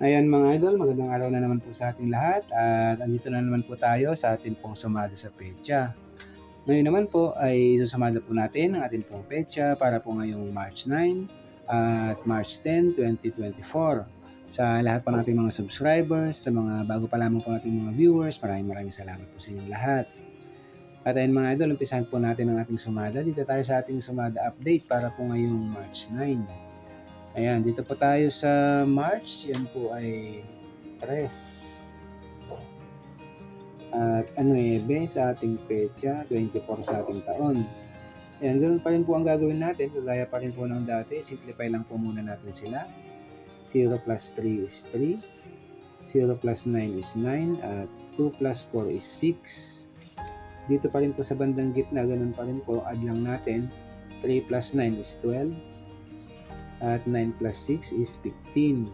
Ayan mga idol, magandang araw na naman po sa ating lahat at andito na naman po tayo sa ating pong sumada sa pecha. Ngayon naman po ay isusumada po natin ang ating pong pecha para po ngayong March 9 at March 10, 2024. Sa lahat po nating mga subscribers, sa mga bago pa lamang po nating mga viewers, maraming maraming salamat po sa inyong lahat. At ayun mga idol, umpisahan po natin ang ating sumada. Dito tayo sa ating sumada update para po ngayong March 9. Ayan, dito po tayo sa March. Yan po ay 3. At ano eh, sa ating pecha, 24 sa ating taon. Ayan, ganoon pa rin po ang gagawin natin. Kagaya pa rin po ng dati. Simplify lang po muna natin sila. 0 plus 3 is 3. 0 plus 9 is 9. At 2 plus 4 is 6. Dito pa rin po sa bandang gitna, ganun pa rin po. Add lang natin. 3 plus 9 is 12. At 9 plus 6 is 15.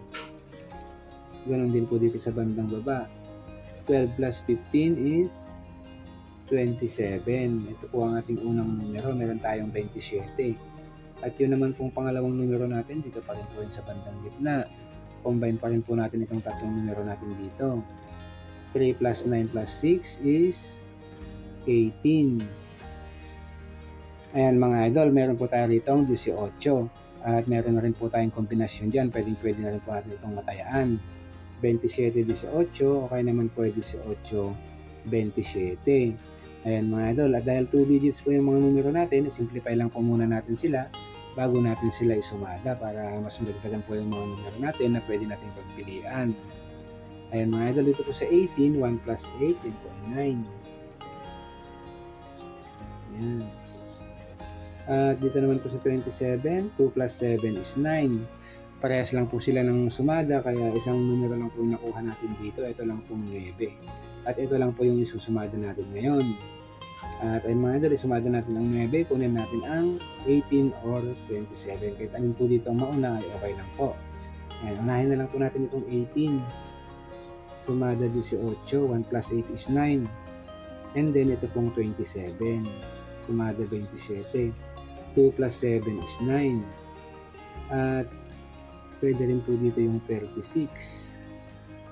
Ganon din po dito sa bandang baba. 12 plus 15 is 27. Ito po ang ating unang numero. Meron tayong 27. At yun naman pong pangalawang numero natin, dito pa rin po sa bandang gitna. Combine pa rin po natin itong tatlong numero natin dito. 3 plus 9 plus 6 is 18. Ayan mga idol, meron po tayo rito 18. At meron na rin po tayong kombinasyon dyan. Pwedeng pwede na rin po natin itong matayaan. 27-18 o kaya naman po 18-27. Ayan mga idol. At dahil 2 digits po yung mga numero natin, simplify lang po muna natin sila bago natin sila isumada para mas magdagan po yung mga numero natin na pwede natin pagpilian. Ayan mga idol, dito po sa 18, 1 plus 8, yun po ay 9. Ayan. At dito naman po sa 27, 2 plus 7 is 9. Parehas lang po sila ng sumada, kaya isang numero lang po nakuha natin dito. Ito lang po 9. At ito lang po yung isusumada natin ngayon. At ayun mga idol, isumada natin ang 9, kunin natin ang 18 or 27. Kahit anong po dito ang mauna, ay okay lang po. Ayan, unahin na lang po natin itong 18. Sumada 18, 1 plus 8 is 9. And then ito pong 27. Sumada 27. 2 plus 7 is 9. At pwede rin po dito yung 36.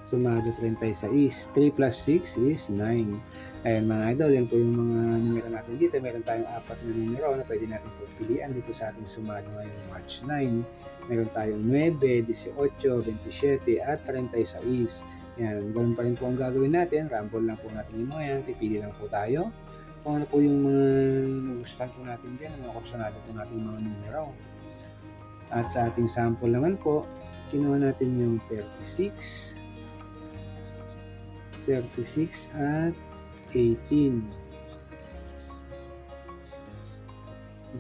Sumado 36. 3 plus 6 is 9. Ayan mga idol, yan po yung mga numero natin dito. Meron tayong apat na numero na pwede natin pagpilian dito sa ating sumado ngayong March 9. Meron tayong 9, 18, 27 at 36. Yan, ganun pa rin po ang gagawin natin. Rumble lang po natin yung mga yan. Pipili lang po tayo kung ano po yung mga nagustuhan po natin dyan, mga kursunado po natin mga numero. At sa ating sample naman po, kinuha natin yung 36, 36 at 18.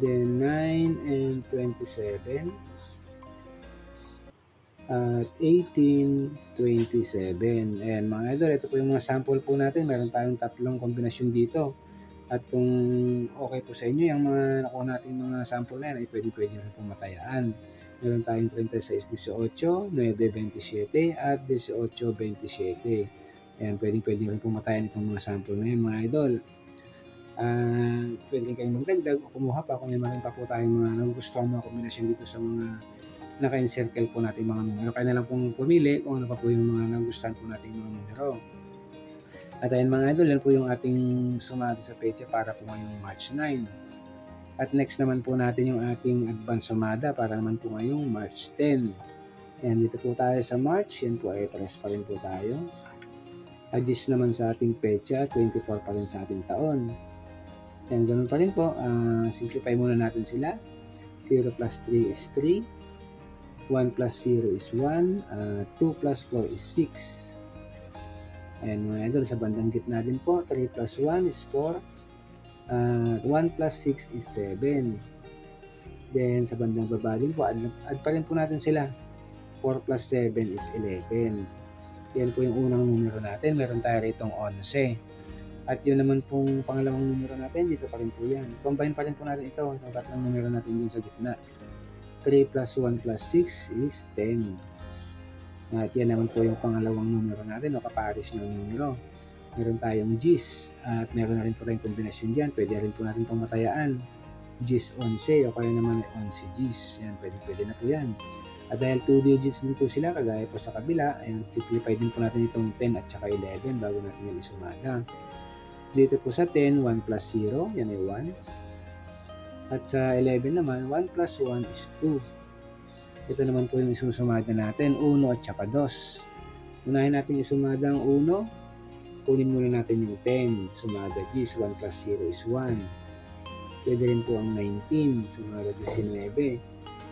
Then 9 and 27 at 18, 27. Ayan mga idol, ito po yung mga sample po natin. Meron tayong tatlong kombinasyon dito. At kung okay po sa inyo, yung mga nakuha natin mga sample na yan, ay pwede pwede rin pong matayaan. Meron tayong 36, 18, 9, 27 at 18, 27. Ayan, pwede pwede rin pong matayan itong mga sample na yan mga idol. Uh, pwede kayong magdagdag o kumuha pa kung may maraming pa po tayong mga nagugustuhan mga kombinasyon dito sa mga naka-encircle po natin mga numero. Kaya na lang pong pumili kung ano pa po yung mga nagugustuhan po natin mga numero. At ayun mga idol, yan po yung ating sumada sa pecha para po ngayong March 9. At next naman po natin yung ating advance sumada para naman po ngayong March 10. Ayan, dito po tayo sa March. Yan po ay 3 pa rin po tayo. Adjust naman sa ating pecha, 24 pa rin sa ating taon. Ayan, ganun pa rin po. Uh, simplify muna natin sila. 0 plus 3 is 3. 1 plus 0 is 1. Uh, 2 plus 4 is 6. Ayan mga idol, sa bandang gitna din po, 3 plus 1 is 4. Uh, 1 plus 6 is 7. Then sa bandang baba din po, add, add pa rin po natin sila. 4 plus 7 is 11. Yan po yung unang numero natin. Meron tayo rito 11. At yun naman pong pangalawang numero natin, dito pa rin po yan. Combine pa rin po natin ito, ang tatlong numero natin dyan sa gitna. 3 plus 1 plus 6 is 10. At yan naman po yung pangalawang numero natin o kapares ng numero. Meron tayong G's at meron na rin po tayong kombinasyon dyan. Pwede rin po natin itong matayaan. G's 11 o kaya naman 11 G's. Yan, pwede, pwede na po yan. At dahil 2 digits din po sila, kagaya po sa kabila, ayan, simplify din po natin itong 10 at saka 11 bago natin yan isumada. Dito po sa 10, 1 plus 0, yan ay 1. At sa 11 naman, 1 plus 1 is 2. Ito naman po yung isusumada natin, 1 at saka 2. Unahin natin isumada ang 1. Kunin muna natin yung 10. Sumada G's, 1 plus 0 is 1. Pwede rin po ang 19. Sumada 19.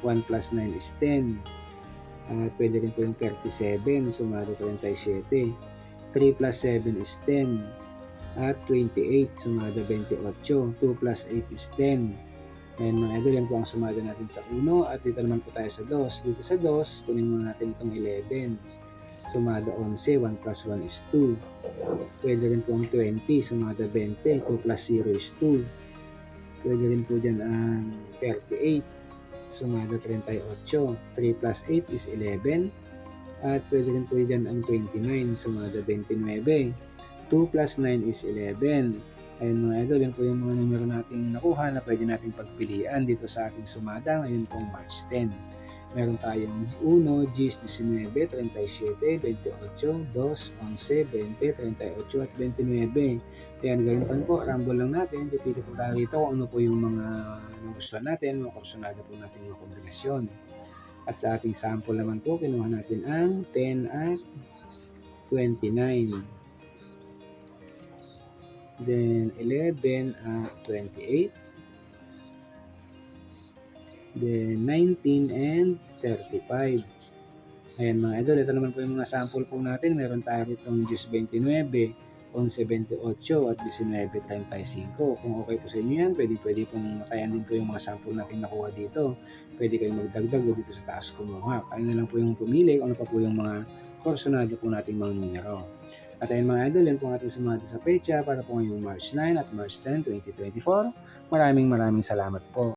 1 plus 9 is 10. At pwede rin po yung 37. Sumada 37. 3 plus 7 is 10. At 28. Sumada 28. 2 plus 8 is 10. Ayan mga idol, yan po ang sumada natin sa 1. At dito naman po tayo sa 2. Dito sa 2, kunin muna natin itong 11. Sumada 11. 1 plus 1 is 2. Pwede rin po ang 20. Sumada 20. 2 plus 0 is 2. Pwede rin po dyan ang 38. Sumada 38. 3 plus 8 is 11. At pwede rin po dyan ang 29. Sumada 29. 2 plus 9 is 11. Ayun mga idol, yan po yung mga numero nating nakuha na pwede nating pagpilian dito sa ating sumada ngayon pong March 10. Meron tayong 1, 10, 19, 37, 28, 2, 11, 20, 38 at 29. Ayan, ganyan pa po, rumble lang natin. Pipili po tayo rito kung ano po yung mga nagustuhan natin, mga kursunada po natin mga kombinasyon. At sa ating sample naman po, kinuha natin ang 10 at 29. Then 11 at 28. Then 19 and 35. Ayan mga idol, ito naman po yung mga sample po natin. Meron tayo itong 1029, 1128 at 1935. Kung okay po sa inyo yan, pwede, pwede pong matayan din po yung mga sample natin nakuha dito. Pwede kayong magdagdag dito sa taas kumuha. Kaya na lang po yung pumili kung ano pa po yung mga personado po nating mga numero. At ayun mga idol, yan po ang ating sumada sa pecha para po ngayong March 9 at March 10, 2024. Maraming maraming salamat po.